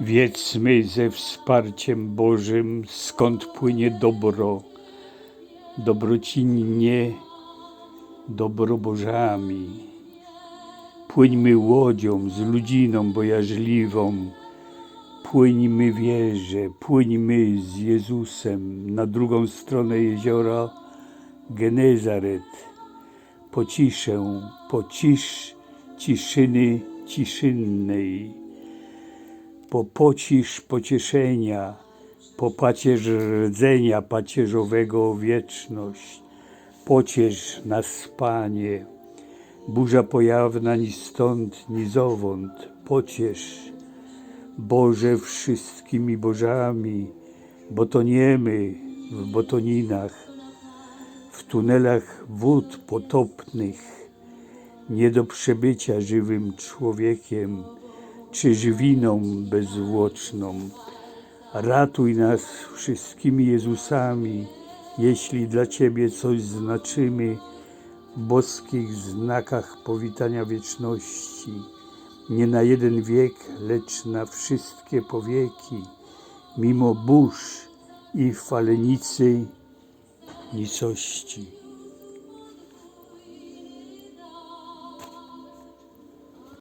Wiedzmy ze wsparciem Bożym, skąd płynie dobro. Dobrocinnie, dobrobożami. Płyńmy łodzią z ludziną bojaźliwą. Płyńmy wierze, płyńmy z Jezusem na drugą stronę jeziora Genezaret. Po ciszę, po cisz ciszyny ciszynnej po pocisz pocieszenia, po pacierz rdzenia pacierzowego wieczność. Pociesz nas, Panie, burza pojawna ni stąd, ni zowąd. Pociesz, Boże, wszystkimi bożami, bo toniemy w botoninach, w tunelach wód potopnych, nie do przebycia żywym człowiekiem, czy żywiną bezzwłoczną. Ratuj nas wszystkimi Jezusami, jeśli dla Ciebie coś znaczymy w boskich znakach powitania wieczności. Nie na jeden wiek, lecz na wszystkie powieki, mimo burz i falenicy nicości.